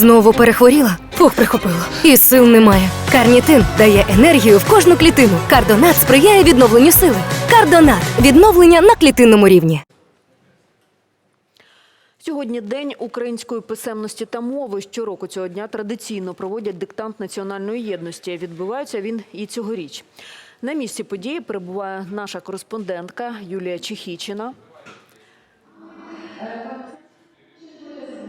Знову перехворіла? Фух, прихопило. І сил немає. Карнітин дає енергію в кожну клітину. Кардонат сприяє відновленню сили. Кардонат відновлення на клітинному рівні. Сьогодні день української писемності та мови. Щороку цього дня традиційно проводять диктант національної єдності. Відбувається він і цьогоріч. На місці події перебуває наша кореспондентка Юлія Чехічина.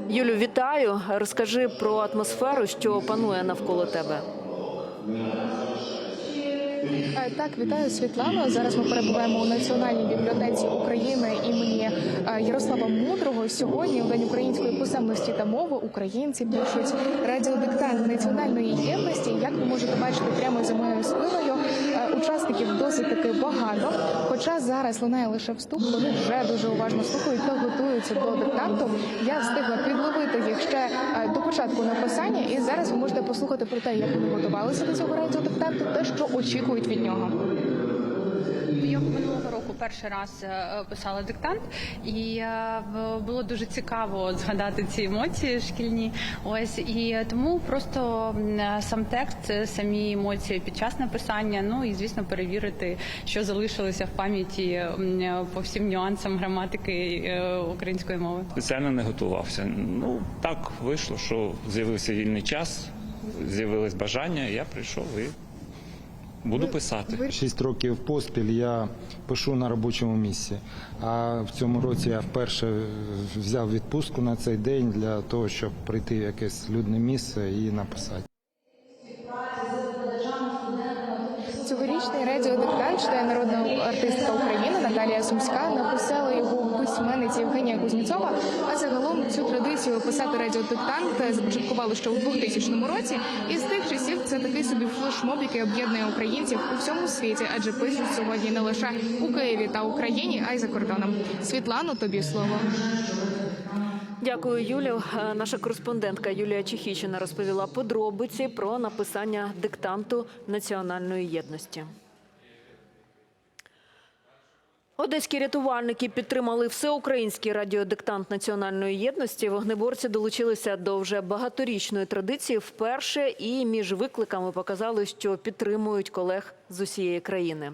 Юлю, вітаю. Розкажи про атмосферу, що панує навколо тебе. Е, Так, вітаю Світлана. Зараз ми перебуваємо у Національній бібліотеці України імені Ярослава Мудрого. Сьогодні, у День української писемності та мови, українці пишуть радіодиктант національної єдності. Як ви можете бачити прямо за моєю спиною, е, учасників досить таки багато. Хоча зараз лунає лише вступ, вони вже дуже уважно слухають та готуються до диктанту. Я встигла підловити їх ще е, до початку написання, і зараз ви можете послухати про те, як вони готувалися до цього радіодиктанту, та що очікують від нього. Я минулого року перший раз е, писала диктант, і е, було дуже цікаво згадати ці емоції шкільні. Ось і тому просто е, сам текст, самі емоції під час написання. Ну і звісно, перевірити, що залишилося в пам'яті по всім нюансам граматики української мови. Спеціально не готувався. Ну так вийшло, що з'явився вільний час, з'явилось бажання. Я прийшов і буду писати. Шість років поспіль я пишу на робочому місці. А в цьому році я вперше взяв відпустку на цей день для того, щоб прийти в якесь людне місце і написати. Цьогорічний радіодиктант читає народна артистка України Наталія Сумська. Написала його письменниця Євгенія Кузнєцова. А загалом цю традицію писати радіодиктант започаткували ще у 2000 році. І з тих часів це такий собі флешмоб, який об'єднує українців у всьому світі, адже пишуть сьогодні не лише у Києві та Україні, а й за кордоном. Світлано, тобі слово. Дякую, Юлю. Е, Наша кореспондентка Юлія Чехічина розповіла подробиці про написання диктанту національної єдності. Одеські рятувальники підтримали всеукраїнський радіодиктант національної єдності. Вогнеборці долучилися до вже багаторічної традиції вперше і між викликами показали, що підтримують колег з усієї країни.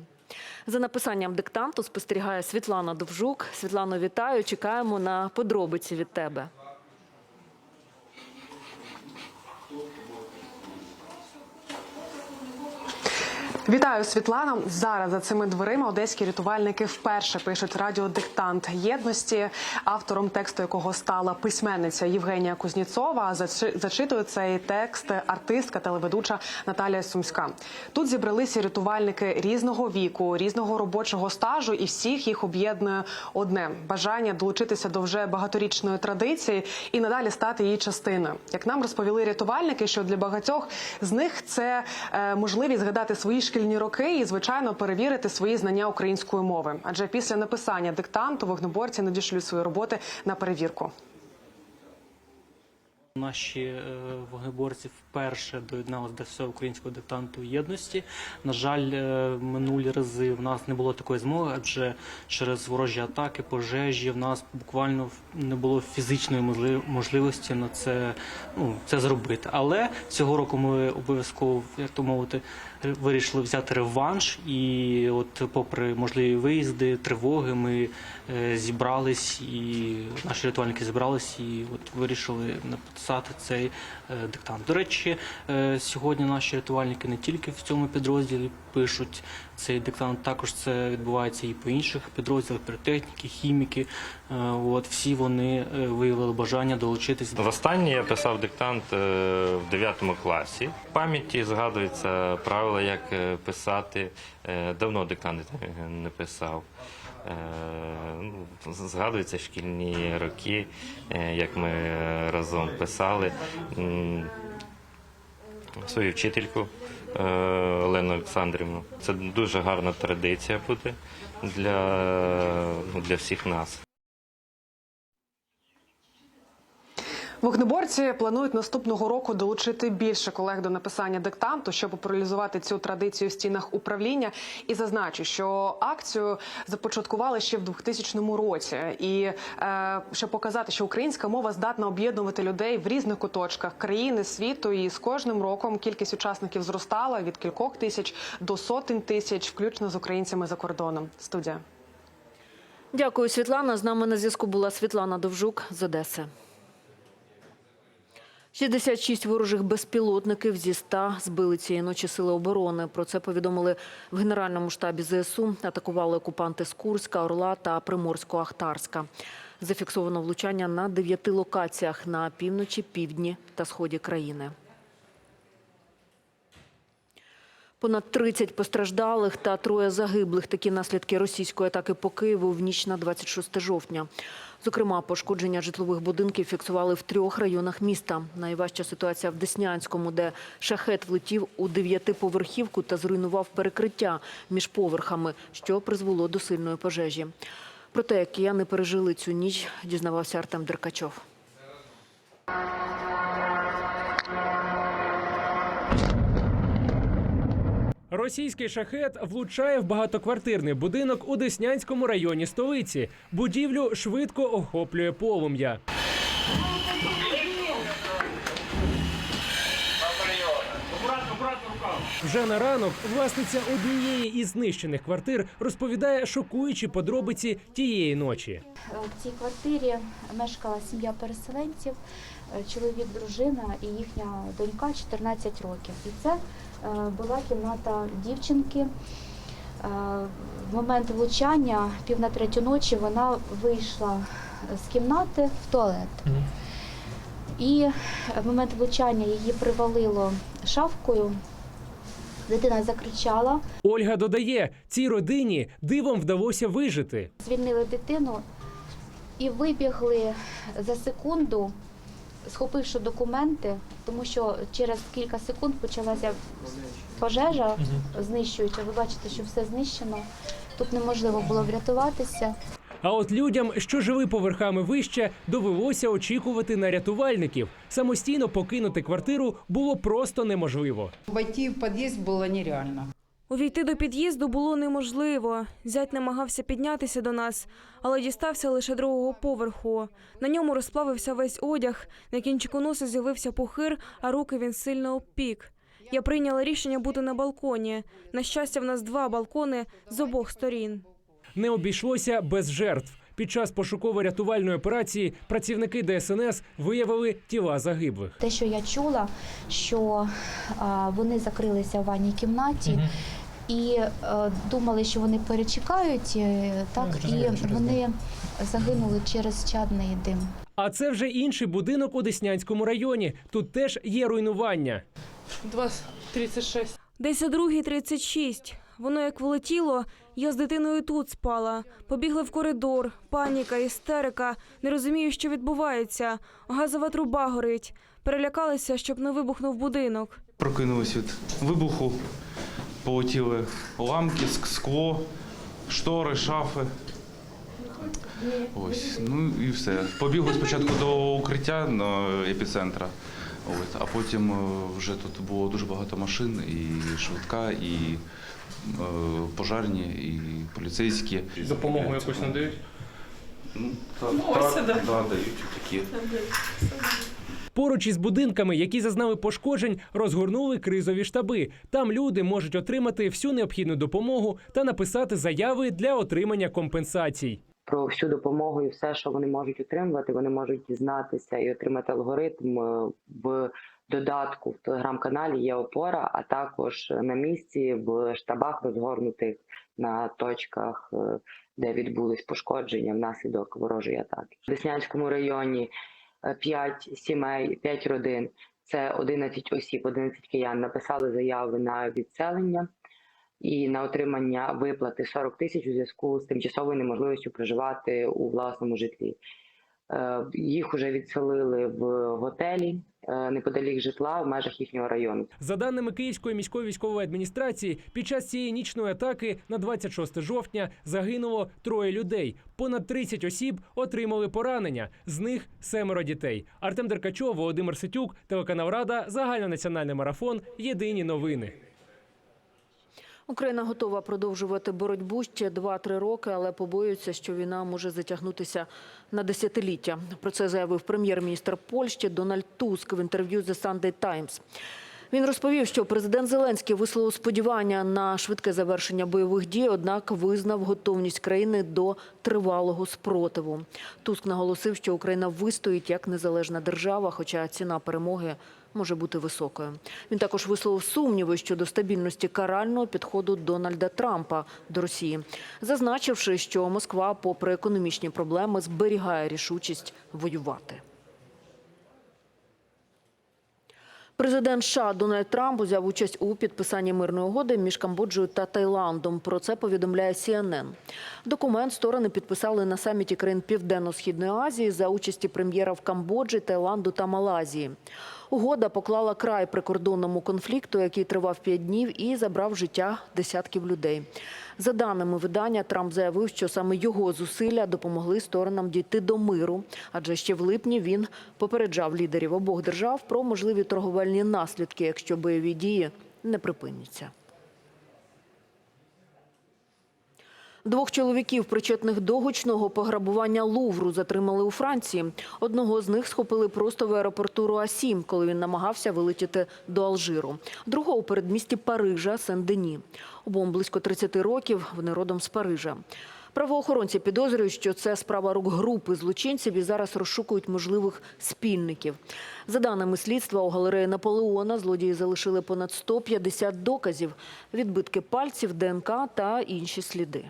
За написанням диктанту спостерігає Світлана Довжук. Світлано, вітаю. Чекаємо на подробиці від тебе. Вітаю, Світлана. Зараз за цими дверима одеські рятувальники вперше пишуть радіодиктант єдності, автором тексту якого стала письменниця Євгенія Кузніцова. Зачи- Зачитує цей текст артистка телеведуча Наталія Сумська. Тут зібралися рятувальники різного віку, різного робочого стажу, і всіх їх об'єднує одне бажання долучитися до вже багаторічної традиції і надалі стати її частиною. Як нам розповіли рятувальники, що для багатьох з них це е, можливість згадати свої шкільні роки і, звичайно, перевірити свої знання української мови. Адже після написання диктанту вогнеборці надішлють свої роботи на перевірку. Наші е, вогнеборці вперше доєдналися до всеукраїнського диктанту єдності. На жаль, е, минулі рази в нас не було такої змоги, адже через ворожі атаки, пожежі в нас буквально не було фізичної можливості на це, ну, це зробити. Але цього року ми обов'язково, як то мовити, вирішили взяти реванш. І от, попри можливі виїзди, тривоги, ми е, зібрались і наші рятувальники зібрались і от вирішили написати цей е, диктант. До речі, е, сьогодні наші рятувальники не тільки в цьому підрозділі пишуть цей диктант, також це відбувається і по інших підрозділах, піротехніки, хіміки. От всі вони виявили бажання долучитись Востаннє я писав диктант в 9 класі. В пам'яті згадуються правила, як е, писати. Е, Давно диктанти не писав. Е, ну, Згадуються шкільні роки, е, як ми е, разом писали. Свою вчительку е, Олену Олександрівну. Це дуже гарна традиція буде для, ну, для всіх нас. Вогнеборці планують наступного року долучити більше колег до написання диктанту, щоб популяризувати цю традицію в стінах управління. І зазначу, що акцію започаткували ще в 2000 році, і е, щоб показати, що українська мова здатна об'єднувати людей в різних куточках країни, світу, і з кожним роком кількість учасників зростала від кількох тисяч до сотень тисяч, включно з українцями за кордоном. Студія. Дякую, Світлана. З нами на зв'язку була Світлана Довжук з Одеси. 66 ворожих безпілотників зі 100 збили цієї ночі сили оборони. Про це повідомили в Генеральному штабі ЗСУ. Атакували окупанти з Курська, Орла та Приморсько-Ахтарська. Зафіксовано влучання на дев'яти локаціях на півночі, півдні та сході країни. Понад 30 постраждалих та троє загиблих. Такі наслідки російської атаки по Києву в ніч на 26 жовтня. Зокрема, пошкодження житлових будинків фіксували в трьох районах міста. Найважча ситуація в Деснянському, де шахет влетів у дев'ятиповерхівку та зруйнував перекриття між поверхами, що призвело до сильної пожежі. Про те, як кияни пережили цю ніч, дізнавався Артем Деркачов. Російський шахет влучає в багатоквартирний будинок у Деснянському районі столиці. Будівлю швидко охоплює полум'я. Вже на ранок власниця однієї із знищених квартир розповідає шокуючі подробиці тієї ночі. В цій квартирі мешкала сім'я переселенців, чоловік, дружина і їхня донька 14 років. І це була кімната дівчинки. Е, В момент влучання, пів на третю ночі, вона вийшла з кімнати в туалет. І в момент влучання її привалило шавкою. Дитина закричала, Ольга додає, цій родині дивом вдалося вижити. звільнили дитину і вибігли за секунду, схопивши документи, тому що через кілька секунд почалася пожежа знищуюча. Ви бачите, що все знищено. Тут неможливо було врятуватися. А от людям, що жили поверхами вище, довелося очікувати на рятувальників. Самостійно покинути квартиру було просто неможливо. Войти в під'їзд було нереально. Увійти до під'їзду було неможливо. Зять намагався піднятися до нас, але дістався лише другого поверху. На ньому розплавився весь одяг, на кінчику носа з'явився пухир, а руки він сильно обпік. Я прийняла рішення бути на балконі. На щастя, в нас два балкони з обох сторін. Не обійшлося без жертв. Під час пошуково-рятувальної операції працівники ДСНС виявили тіла загиблих. Те, що я чула, що а, вони закрилися в ванній кімнаті. І е, думали, що вони перечекають, е, так і вони загинули через чадний дим. А це вже інший будинок у Деснянському районі. Тут теж є руйнування. 2.36. Десь о 2.36. Воно як влетіло, я з дитиною тут спала. Побігли в коридор, паніка, істерика. Не розумію, що відбувається. Газова труба горить. Перелякалися, щоб не вибухнув будинок. Прокинулись від вибуху, полетіли ламки, скло, штори, шафи. Ось, ну і все. Побігли спочатку до укриття на епіцентра, а потім е, вже тут було дуже багато машин, і швидка, і е, пожарні, і поліцейські. Допомогу якусь надають? Ну, так, так, да, дають такі. Поруч із будинками, які зазнали пошкоджень, розгорнули кризові штаби. Там люди можуть отримати всю необхідну допомогу та написати заяви для отримання компенсацій. про всю допомогу і все, що вони можуть отримувати, вони можуть дізнатися і отримати алгоритм е, в додатку в телеграм-каналі. Є опора, а також на місці в штабах розгорнутих на точках, е, де відбулись пошкодження внаслідок ворожої атаки. В Деснянському районі 5 сімей, 5 родин. Це 11 осіб, 11 киян написали заяви на відселення і на отримання виплати 40 тисяч у зв'язку з тимчасовою неможливістю проживати у власному житлі. Е, Їх вже відселили в готелі е, неподалік житла в межах їхнього району. За даними Київської міської військової адміністрації, під час цієї нічної атаки на 26 жовтня загинуло троє людей. Понад 30 осіб отримали поранення. З них семеро дітей. Артем Деркачов, Володимир Ситюк, телеканал Рада, загальнонаціональний марафон. Єдині новини. Україна готова продовжувати боротьбу ще 2-3 роки, але побоюється, що війна може затягнутися на десятиліття. Про це заявив прем'єр-міністр Польщі Дональд Туск в інтерв'ю The Sunday Times. Він розповів, що президент Зеленський висловив сподівання на швидке завершення бойових дій, однак визнав готовність країни до тривалого спротиву. Туск наголосив, що Україна вистоїть як незалежна держава, хоча ціна перемоги може бути високою. Він також висловив сумніви щодо стабільності карального підходу Дональда Трампа до Росії, зазначивши, що Москва, попри економічні проблеми, зберігає рішучість воювати. Президент США Дональд Трамп взяв участь у підписанні мирної угоди між Камбоджею та Таїландом. Про це повідомляє CNN. Документ сторони підписали на саміті країн Південно-Східної Азії за участі прем'єрів Камбоджі, Таїланду та Малайзії. Угода поклала край прикордонному конфлікту, який тривав п'ять днів і забрав життя десятків людей. За даними видання, Трамп заявив, що саме його зусилля допомогли сторонам дійти до миру, адже ще в липні він попереджав лідерів обох держав про можливі торговельні наслідки, якщо бойові дії не припиняться. Двох чоловіків, причетних до гучного пограбування Лувру, затримали у Франції. Одного з них схопили просто в аеропорту Руасі, коли він намагався вилетіти до Алжиру. Другого у передмісті Парижа Сен-Дені. Обом близько 30 років. Вони родом з Парижа. Правоохоронці підозрюють, що це справа рук групи злочинців і зараз розшукують можливих спільників. За даними слідства, у галереї Наполеона злодії залишили понад 150 доказів, відбитки пальців, ДНК та інші сліди.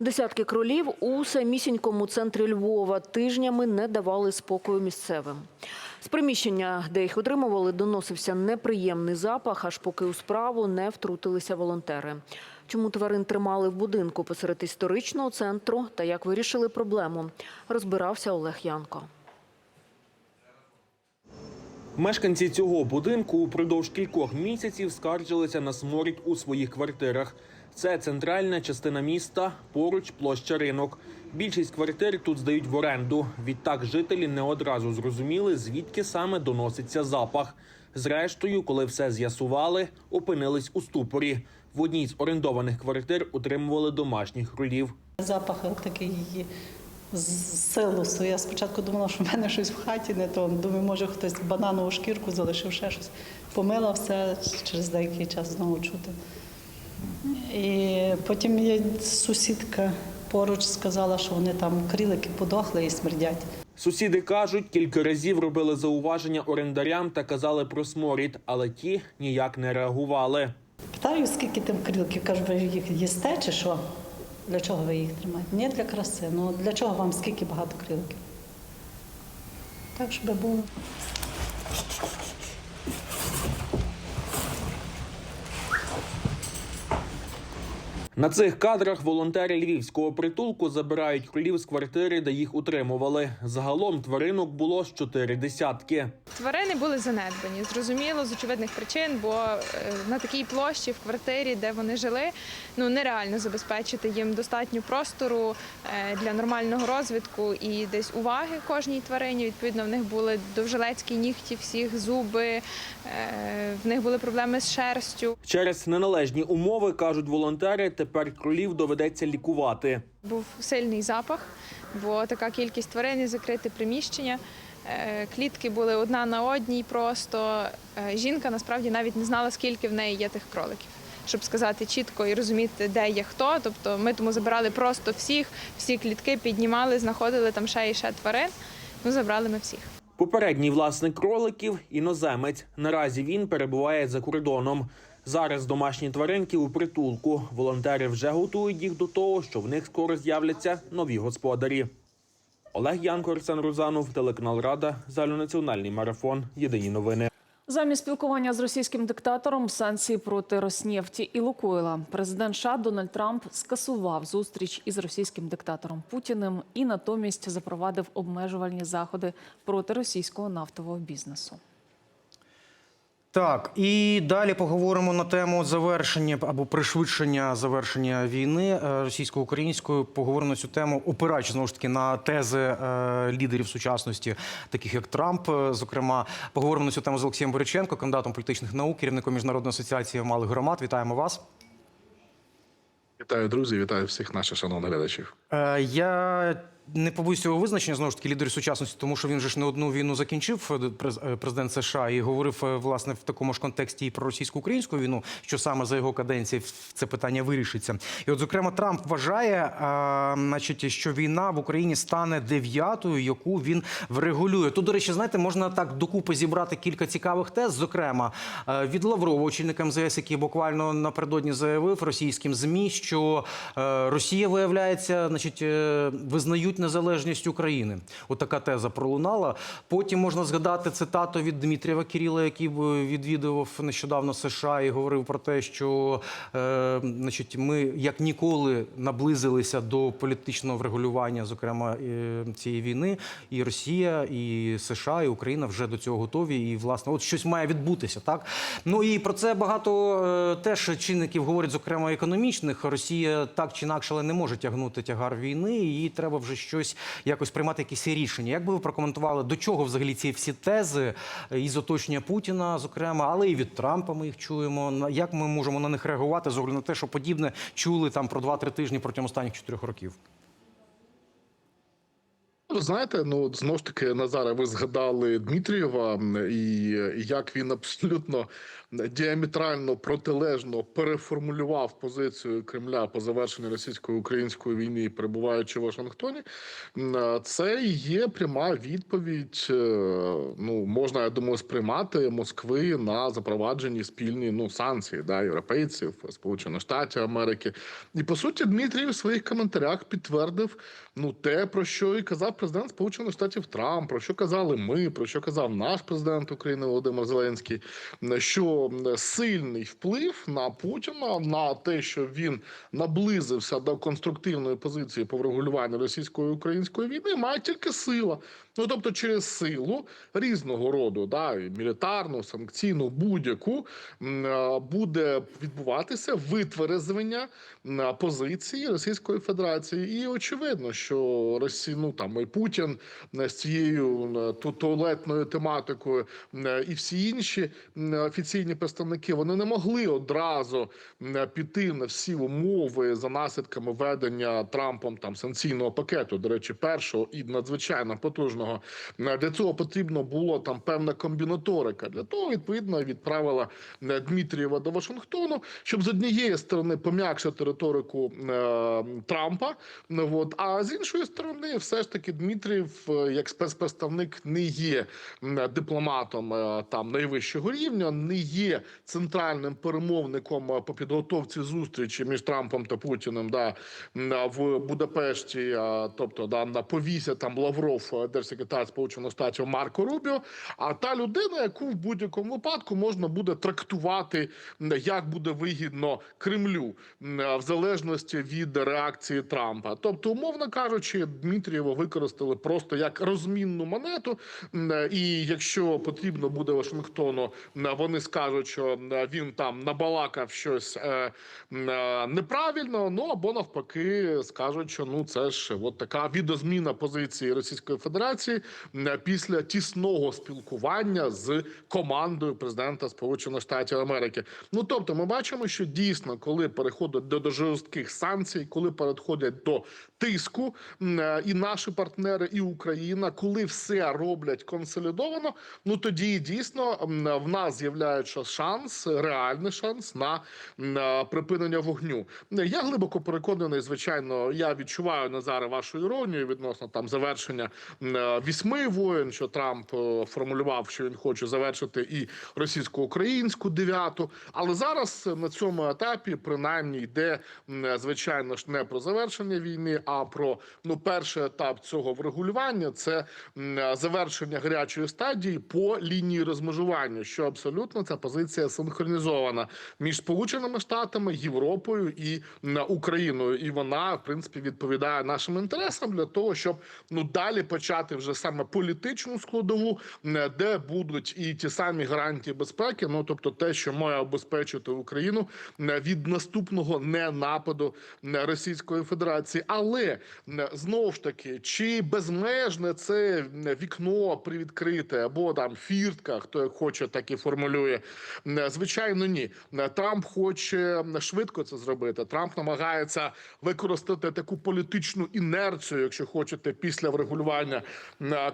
Десятки кролів у самісінькому центрі Львова тижнями не давали спокою місцевим. З приміщення, де їх отримували, доносився неприємний запах, аж поки у справу не втрутилися волонтери. Чому тварин тримали в будинку посеред історичного центру та як вирішили проблему, розбирався Олег Янко. Мешканці цього будинку упродовж кількох місяців скаржилися на сморід у своїх квартирах. Це центральна частина міста, поруч площа ринок. Більшість квартир тут здають в оренду. Відтак жителі не одразу зрозуміли, звідки саме доноситься запах. Зрештою, коли все з'ясували, опинились у ступорі. В одній з орендованих квартир утримували домашніх кролів. Запах такий з силосу. Я спочатку думала, що в мене щось в хаті не то. Думаю, може хтось бананову шкірку залишив ще щось. Помила все через деякий час знову чути. І потім сусідка поруч сказала, що вони там крілики подохли і смердять. Сусіди кажуть, кілька разів робили зауваження орендарям та казали про сморід, але ті ніяк не реагували. Питаю, скільки там крілків, кажу, ви їх їсте чи що? Для чого ви їх тримаєте? Ні, для краси. Ну для чого вам скільки багато крілків? Так, щоб було. На цих кадрах волонтери львівського притулку забирають кролів з квартири, де їх утримували. Загалом тваринок було з чотири десятки. Тварини були занедбані, зрозуміло, з очевидних причин, бо е, на такій площі в квартирі, де вони жили, ну нереально забезпечити їм достатньо простору е, для нормального розвитку і десь уваги кожній тварині. Відповідно, в них були довжелецькі нігті, всіх зуби, е, в них були проблеми з шерстю. Через неналежні умови кажуть волонтери. Тепер кролів доведеться лікувати. Був сильний запах, бо така кількість тварин і закрите приміщення. Е, Клітки були одна на одній. Просто Е, жінка насправді навіть не знала, скільки в неї є тих кроликів, щоб сказати чітко і розуміти, де є хто. Тобто ми тому забирали просто всіх, всі клітки піднімали, знаходили там ще і ще тварин. Ну забрали ми всіх. Попередній власник кроликів іноземець. Наразі він перебуває за кордоном. Зараз домашні тваринки у притулку. Волонтери вже готують їх до того, що в них скоро з'являться нові господарі. Олег Янко, Арсен Розанов, телеканал Рада, загальнонаціональний марафон. Єдині новини. Замість спілкування з російським диктатором санкції проти Роснефті і Лукойла президент США Дональд Трамп скасував зустріч із російським диктатором Путіним і натомість запровадив обмежувальні заходи проти російського нафтового бізнесу. Так, і далі поговоримо на тему завершення або пришвидшення завершення війни е, російсько-української. Поговоримо на цю тему, опираючи знову ж таки на тези е, лідерів сучасності, таких як Трамп. е, Зокрема, поговоримо на цю тему з Олексієм Бориченко, кандидатом політичних наук, керівником міжнародної асоціації малих громад. Вітаємо вас. Вітаю, друзі, вітаю всіх наших шановних глядачів. Я не побоюсь цього визначення знову ж таки лідерів сучасності, тому що він же ж не одну війну закінчив, е, е, президент США, і говорив е, власне в такому ж контексті і про російсько-українську війну, що саме за його каденції це питання вирішиться. І от, зокрема, Трамп вважає, а, значить, що війна в Україні стане дев'ятою, яку він врегулює. Тут, до речі, знаєте, можна так докупи зібрати кілька цікавих тез. Зокрема, від Лаврова, очільника МЗС, який буквально напередодні заявив російським змі, що Росія виявляється, значить, е, визнають незалежність України. От теза пролунала. Потім можна згадати цитату від Дмитрієва Кіріла, який відвідував нещодавно США і говорив про те, що е, значить, ми як ніколи наблизилися до політичного врегулювання, зокрема е, цієї війни. І Росія, і США, і Україна вже до цього готові. І власне, от щось має відбутися, так ну і про це багато е, теж чинників говорять, зокрема економічних. Росія так чи інакше але не може тягнути тягар війни, і їй треба вже щось якось приймати якісь рішення. Як би ви прокоментували, до чого взагалі ці всі тези е, із оточення Путіна, зокрема, але і від Трампа ми їх чуємо. Як ми можемо на них реагувати з огляду на те, що подібне чули там про 2-3 тижні протягом останніх чотирьох років? Ви знаєте, ну знову ж таки, Назаре, ви згадали Дмитрієва, і як він абсолютно діаметрально протилежно переформулював позицію Кремля по завершенню російсько-української війни, перебуваючи в Вашингтоні. Це є пряма відповідь. е, Ну можна, я думаю, сприймати Москви на запровадженні спільні ну санкції да, європейців, Сполучених Штатів Америки. І по суті, Дмитрій в своїх коментарях підтвердив ну те, про що і казав президент Сполучених Штатів Трамп, про що казали ми, про що казав наш президент України Володимир Зеленський, що сильний вплив на Путіна на те, що він наблизився до конструктивної позиції по врегулюванню російської української війни, має тільки сила. Ну тобто, через силу різного роду, да, мілітарну, санкційну, будь-яку е, буде відбуватися витверезвлення позиції Російської Федерації. І очевидно, що Росія, ну там і Путін е, з цією е, туалетною тематикою е, і всі інші м, офіційні представники вони не могли одразу піти на всі умови за наслідками ведення Трампом там санкційного пакету. До речі, першого і надзвичайно потужного. Для цього потрібно було там певна комбінаторика. Для того відповідно відправила Дмитрієва до Вашингтону, щоб з однієї сторони пом'якшити риторику е, Трампа. От, а з іншої сторони, все ж таки, Дмитрієв, е, як спецпредставник, не є дипломатом е, там найвищого рівня, не є центральним перемовником е, по підготовці зустрічі між Трампом та Путіним да, в Будапешті. е, Тобто, да, на повісять там Лавров, е, держсекретар Сполучених Штатів Марко Рубіо. А та людина, яку в будь-якому випадку можна буде трактувати як буде вигідно Кремлю, в залежності від реакції Трампа. Тобто, умовно кажучи, Дмитрієва використали просто як розмінну монету. І якщо потрібно буде Вашингтону, вони скажуть, що він там набалакав щось е, е, неправильно. Ну або навпаки, скажуть, що ну це ж от така відозміна позиції Російської Федерації після тісного спілкування з командою президента Сполучених Штатів Америки. Ну тобто, ми бачимо, що дійсно, коли переходять до, до жорстких санкцій, коли переходять до тиску, е, і наші партнери, і Україна, коли все роблять консолідовано, ну тоді дійсно в нас з'являється шанс, реальний шанс на е, припинення вогню. Я глибоко переконаний, звичайно, я відчуваю Назаре вашу іронію відносно там завершення е, вісьми воєн, що Трамп е, формулював, що він хоче завершити і російсько-українську дев'яту. Але зараз на цьому етапі принаймні йде звичайно ж не про завершення війни, а про ну перший етап цього. врегулювання це завершення гарячої стадії по лінії розмежування, що абсолютно ця позиція синхронізована між Сполученими Штатами, Європою і м, Україною, і вона в принципі відповідає нашим інтересам для того, щоб ну далі почати вже саме політичну складову, м, де будуть і ті самі гарантії безпеки. Ну тобто, те, що має обезпечити Україну від наступного ненападу м, Російської Федерації, але знову ж таки, чи безмежне це вікно привідкрите або там фіртка, хто як хоче, так і формулює. М, Звичайно, ні. Трамп хоче швидко це зробити. Трамп намагається використати таку політичну інерцію, якщо хочете, після врегулювання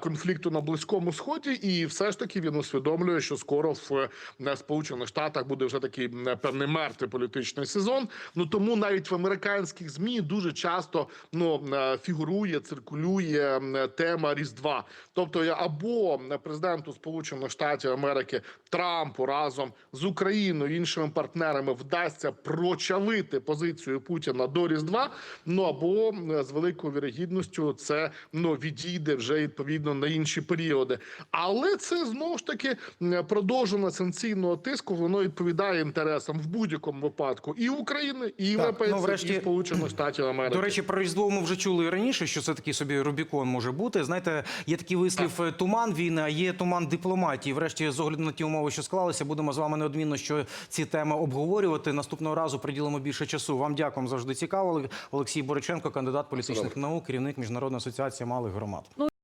конфлікту на близькому сході, і все ж таки він усвідомлює, що скоро в е, Сполучених Штатах буде вже такий певний мертвий політичний сезон. Ну тому навіть в американських змі дуже часто ну е, фігурує, циркулює тема Різдва. Тобто або президенту Сполучених Штатів Америки Трампу разом з Україною і іншими партнерами вдасться прочавити позицію Путіна до Різдва. Ну або з великою вірогідністю це ну відійде вже відповідно на інші періоди. Але це знову ж таки м, продовження санкційного тиску. Воно відповідає інтересам в будь-якому випадку і України, і європейців, ну, врешті- і Сполучених Штатів Америки. До речі, про Різдво ми вже чули і раніше, що це такий собі Рубікон може бути. Знаєте, є такий вислів е, туман війни, а є туман дипломатії. Врешті, з огляду на ті умови, що склалися, будемо з вами неодмінно що ці теми обговорювати. Наступного разу приділимо більше часу. Вам дякуємо завжди цікаво. Олексій Бориченко, кандидат політичних наук, керівник міжнародної асоціації малих громад.